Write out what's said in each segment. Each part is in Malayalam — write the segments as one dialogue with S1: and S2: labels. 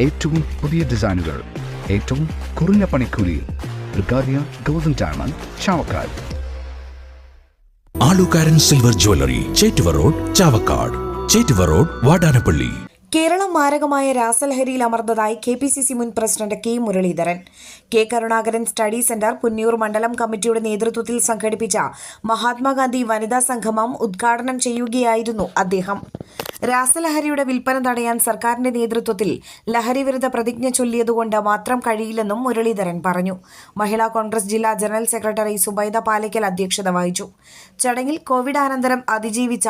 S1: ഏറ്റവും പുതിയ ഡിസൈനുകൾ ഏറ്റവും കുറഞ്ഞ പണിക്കൂലിയിൽ ബ്രിഗാദിയ golden diamond Chavakkad.
S2: Alukkaran silver jewellery Chettuva road Chavakkad. Chettuva road Vadanappally.
S3: Keralam മാരകമായ രാസലഹരിയിൽ അമർന്നതായി കെ പി സി സി മുൻ president K Muraleedharan. K Karunakaran study centre Punnur മണ്ഡലം കമ്മിറ്റിയുടെ നേതൃത്വത്തിൽ സംഘടിപ്പിച്ച മഹാത്മാഗാന്ധി വനിതാ സംഗമം ഉദ്ഘാടനം ചെയ്യുകയായിരുന്നു അദ്ദേഹം. രാസലഹരിയുടെ വിൽപ്പന തടയാൻ സർക്കാരിന്റെ നേതൃത്വത്തിൽ ലഹരി വിരുദ്ധ പ്രതിജ്ഞ ചൊല്ലിയതുകൊണ്ട് മാത്രം കഴിയില്ലെന്നും മുരളീധരൻ പറഞ്ഞു. മഹിളാ കോൺഗ്രസ് ജില്ലാ ജനറൽ സെക്രട്ടറി സുബൈദ പാലയ്ക്കൽ അധ്യക്ഷത വഹിച്ചു. ചടങ്ങിൽ കോവിഡ് അനന്തരം അതിജീവിച്ച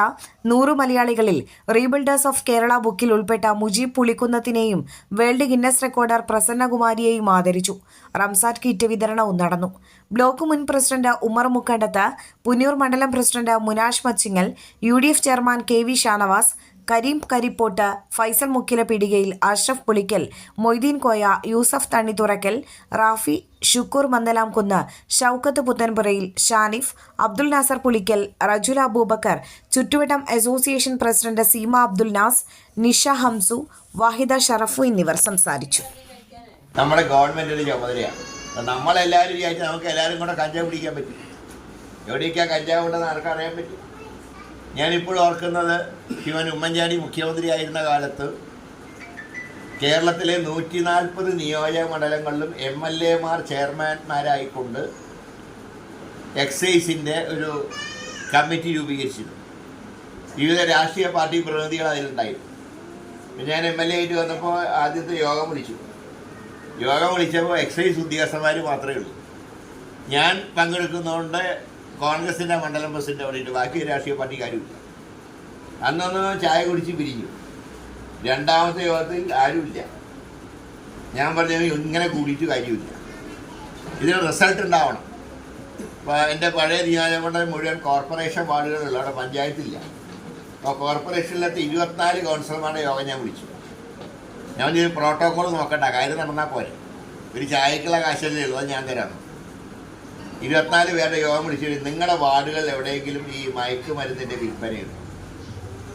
S3: നൂറ് മലയാളികളിൽ റീബിൽഡേഴ്സ് ഓഫ് കേരള ബുക്കിൽ ഉൾപ്പെട്ട മുജീബ് പുളിക്കുന്നത്തിനെയും വേൾഡ് ഗിന്നസ് റെക്കോർഡർ പ്രസന്നകുമാരിയെയും ആദരിച്ചു. റംസാറ്റ് കിറ്റ് വിതരണവും നടന്നു. ബ്ലോക്ക് മുൻ പ്രസിഡന്റ് ഉമർ മുക്കണ്ടത്ത് പുന്നൂർ മണ്ഡലം president Munash Machingal U D F chairman K V Shanavas Kareem Karippot Faisal Mukkila Pidikayil Ashraf Pulikkal Moideen Koya Yusuf Thannithurakkal Rafi Shukoor Mandalamkunnu Shoukath Puthanpurayil Shanif Abdul Nasar Pulikkal Rajul Aboobacker ചുറ്റുവട്ടം അസോസിയേഷൻ പ്രസിഡന്റ് സീമ അബ്ദുൽ നാസ് നിഷ ഹംസു വാഹിദ ഷറഫു എന്നിവർ സംസാരിച്ചു.
S4: നമ്മുടെ ഗവൺമെന്റിന്റെ ചുമതലയാണ് അപ്പം നമ്മളെല്ലാവരും വിചാരിച്ചാൽ നമുക്ക് എല്ലാവരും കൂടെ കഞ്ചാവ് പിടിക്കാൻ പറ്റും. എവിടെയൊക്കെയാണ് കഞ്ചാവ് ഉണ്ടെന്ന് ആർക്കും അറിയാൻ പറ്റും? ഞാനിപ്പോഴും ഓർക്കുന്നത് ശിവൻ ഉമ്മൻചാണ്ടി മുഖ്യമന്ത്രി ആയിരുന്ന കാലത്ത് കേരളത്തിലെ നൂറ്റി നാൽപ്പത് നിയോജക മണ്ഡലങ്ങളിലും എം എൽ എമാർ ചെയർമാൻമാരായിക്കൊണ്ട് എക്സൈസിന്റെ ഒരു കമ്മിറ്റി രൂപീകരിച്ചിരുന്നു. വിവിധ രാഷ്ട്രീയ പാർട്ടി പ്രതിനിധികൾ അതിലുണ്ടായിരുന്നു. ഞാൻ എം എൽ എ ആയിട്ട് വന്നപ്പോൾ ആദ്യത്തെ യോഗം വിളിച്ചു. യോഗം വിളിച്ചപ്പോൾ എക്സൈസ് ഉദ്യോഗസ്ഥന്മാർ മാത്രമേ ഉള്ളൂ. ഞാൻ പങ്കെടുക്കുന്നതുകൊണ്ട് കോൺഗ്രസിന്റെ മണ്ഡലം പ്രസിഡന്റ് അവിടെ ബാക്കി രാഷ്ട്രീയ പാർട്ടിക്കാരുമില്ല. അന്നൊന്ന് ചായ കുടിച്ച് പിരിഞ്ഞു. രണ്ടാമത്തെ യോഗത്തിൽ ആരുമില്ല. ഞാൻ പറഞ്ഞു ഇങ്ങനെ കൂടിയിട്ട് കാര്യമില്ല. ഇതിന് റിസൾട്ട് ഉണ്ടാവണം. ഇപ്പോൾ എന്റെ പഴയ നിയോജകമണ്ഡലം മുഴുവൻ കോർപ്പറേഷൻ വാർഡുകളുള്ള അവിടെ പഞ്ചായത്തില്ല. അപ്പോൾ കോർപ്പറേഷനിലത്തെ ഇരുപത്തിനാല് കൗൺസിലർമാരുടെ യോഗം ഞാൻ വിളിച്ചു. ഞാൻ ഈ പ്രോട്ടോകോൾ നോക്കണ്ട കാര്യം നടന്നാൽ പോരെ. ഒരു ചായക്കുള്ള കാശല്ലേ ഉള്ളൂ ഞാൻ തരാം. ഇരുപത്തിനാല് പേരുടെ യോഗം വിളിച്ചിട്ട് നിങ്ങളുടെ വാർഡുകളിൽ എവിടെയെങ്കിലും ഈ മയക്കുമരുന്നിന്റെ വിൽപ്പനയുണ്ട്.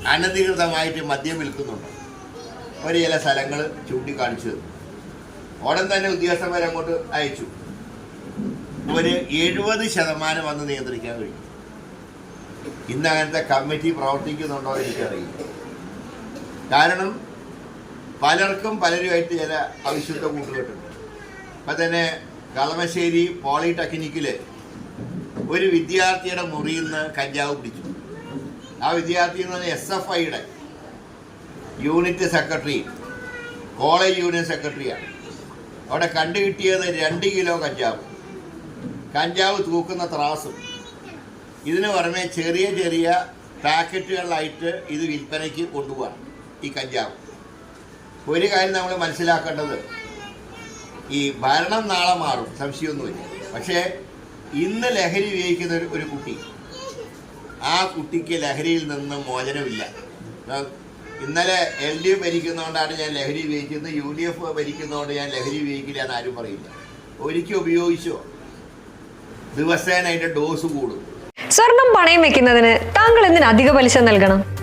S4: അനധികൃതമായിട്ട് മദ്യം വിൽക്കുന്നുണ്ടോ. ഒരു ചില സ്ഥലങ്ങൾ ചൂണ്ടിക്കാണിച്ചു തന്നു ഉടൻ തന്നെ ഉദ്യോഗസ്ഥന്മാരെ അങ്ങോട്ട് അയച്ചു. ഒരു എഴുപത് ശതമാനം വന്ന് നിയന്ത്രിക്കാൻ കഴിയും. ഇന്ന് അങ്ങനത്തെ കമ്മിറ്റി പ്രവർത്തിക്കുന്നുണ്ടോ എന്ന് എനിക്കറിയില്ല. കാരണം പലർക്കും പലരുമായിട്ട് ചില അവിശുദ്ധ കൂട്ടുകെട്ടുണ്ട്. അപ്പം തന്നെ കളമശ്ശേരി പോളിടെക്നിക്കിൽ ഒരു വിദ്യാർത്ഥിയുടെ മുറിയിൽ നിന്ന് കഞ്ചാവ് പിടിച്ചു. ആ വിദ്യാർത്ഥി എന്ന് പറഞ്ഞാൽ എസ് എഫ് ഐയുടെ യൂണിറ്റ് സെക്രട്ടറി കോളേജ് യൂണിയൻ സെക്രട്ടറിയാണ്. അവിടെ കണ്ടുകിട്ടിയത് രണ്ട് കിലോ കഞ്ചാവ്. കഞ്ചാവ് തൂക്കുന്ന ത്രാസും. ഇതിന് പുറമെ ചെറിയ ചെറിയ പാക്കറ്റുകളിലായിട്ട് ഇത് വിൽപ്പനയ്ക്ക് കൊണ്ടുപോകാം ഈ കഞ്ചാവ്. ഒരു കാര്യം നമ്മൾ മനസ്സിലാക്കേണ്ടത്. ഈ ഭരണം നാളെ മാറും സംശയമൊന്നുമില്ല. പക്ഷേ ഇന്ന് ലഹരി ഉപയോഗിക്കുന്ന ഒരു കുട്ടി. ആ കുട്ടിക്ക് ലഹരിയിൽ നിന്ന് മോചനമില്ല. ഇന്നലെ എൽ ഡി എഫ് ഭരിക്കുന്നതുകൊണ്ടാണ് ഞാൻ ലഹരി ഉപയോഗിക്കുന്നത്. യു ഡി എഫ് ഭരിക്കുന്നതുകൊണ്ട് ഞാൻ ലഹരി ഉപയോഗിക്കില്ല എന്ന് ആരും പറയില്ല. ഒരിക്കൽ ഉപയോഗിച്ചോ? ദിവസേന അതിന്റെ ഡോസ് കൂടും.
S5: സ്വർണം പണയം വെക്കുന്നതിന് താങ്കൾ എന്തിന് അധിക പലിശ നൽകണം?